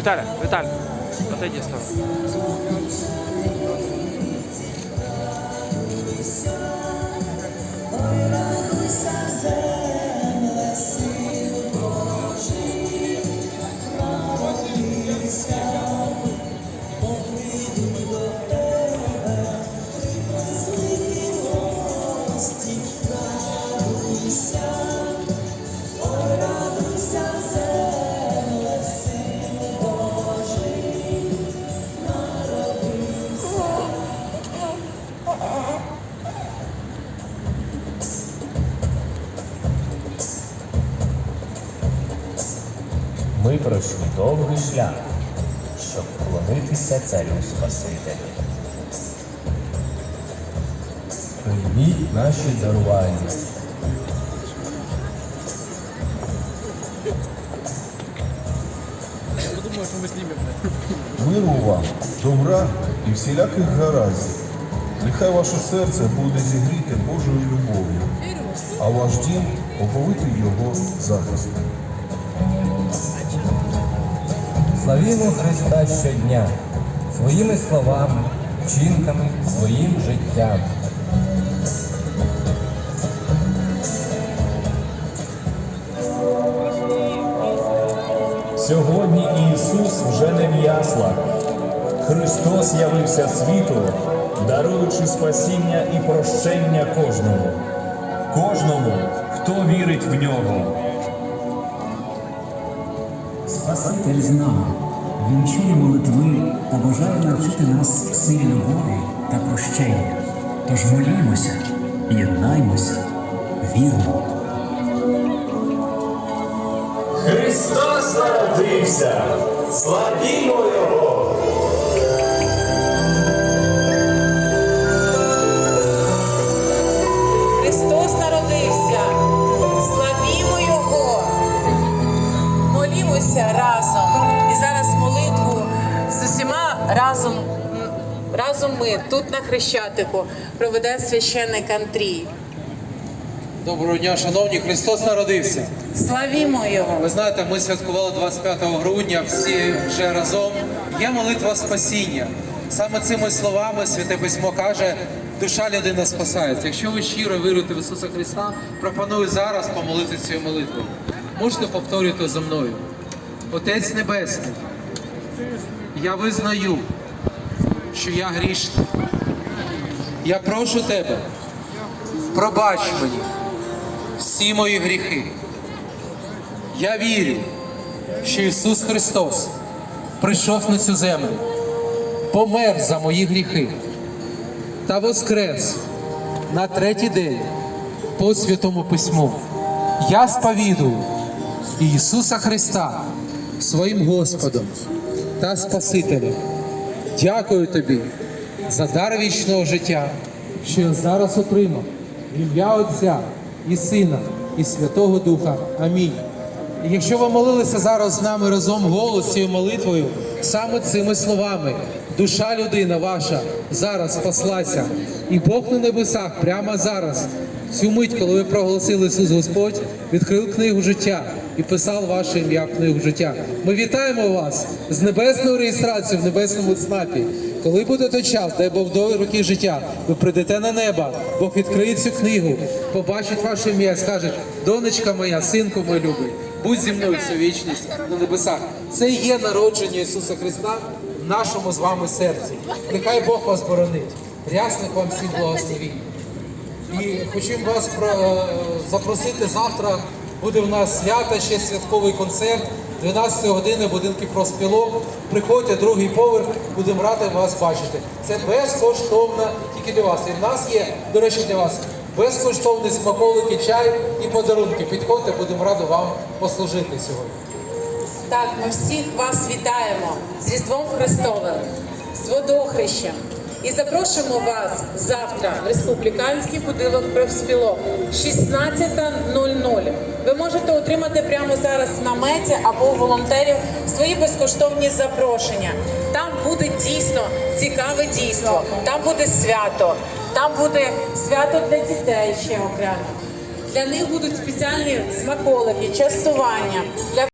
Віталя, Віталь, отойди сторону. Ми пройшли довгий шлях, щоб вклонитися царю Спасителю. Прийміть наші дарування. Миру вам, добра і всіляких гараздів. Нехай ваше серце буде зігріте Божою любов'ю, а ваш дім оповитий його захистом. Славімо Христа щодня своїми словами, вчинками, своїм життям. Сьогодні Ісус вже не в яслах. Христос явився світу, даруючи спасіння і прощення кожному. Кожному, хто вірить в нього. Спаситель з нами. Він чує молитви та бажає навчити нас силі любові та прощення. Тож молімося, єднаймося, вірмо. Христос народився! Славімо Його! Разом ми тут на Хрещатику проведе священник Андрій. Доброго дня, шановні, Христос народився. Славімо Його. Ви знаєте, ми святкували 25 грудня, всі вже разом. Є молитва спасіння. Саме цими словами Святе Письмо каже, душа людини спасається. Якщо ви щиро вірите в Ісуса Христа, пропоную зараз помолити цю молитву. Можете повторювати за мною. Отець Небесний, я визнаю, що я грішний. Я прошу тебе, пробач мені всі мої гріхи. Я вірю, що Ісус Христос прийшов на цю землю, помер за мої гріхи та воскрес на третій день по Святому Письму. Я сповідую Ісуса Христа своїм Господом та Спасителем. Дякую тобі за дар вічного життя, що я зараз отримав в ім'я Отця і Сина, і Святого Духа. Амінь. І якщо ви молилися зараз з нами разом голос цією молитвою, саме цими словами, душа людина ваша зараз спаслася, і Бог на небесах прямо зараз, цю мить, коли ви проголосили Ісус Господь, відкрив книгу життя і писав ваше ім'я в книгу життя. Ми вітаємо вас з небесною реєстрацією в небесному ЦНАПі. Коли буде той час, дай Бог до роки життя, ви прийдете на небо, Бог відкриє цю книгу, побачить ваше ім'я, скаже, донечка моя, синку мій любий, будь зі мною всю вічність на небесах. Це і є народження Ісуса Христа в нашому з вами серці. Нехай Бог вас боронить. Рясних вам всіх благословінь. І хочемо вас запросити завтра. Буде в нас свято, ще святковий концерт. 12 години будинки проспілок. Приходьте, другий поверх, будемо раді вас бачити. Це безкоштовно тільки для вас. І в нас є, до речі, для вас безкоштовні смаколики, чай і подарунки. Підходьте, будемо раді вам послужити сьогодні. Так, ми всіх вас вітаємо з Різдвом Христовим, з водохрещем. І запрошуємо вас завтра в республіканський будинок профспілок 16.00. Ви можете отримати прямо зараз в наметі або у волонтерів свої безкоштовні запрошення. Там буде дійсно цікаве дійство, там буде свято, там буде свято для дітей ще окремо. Для них будуть спеціальні смаколики, частування. Для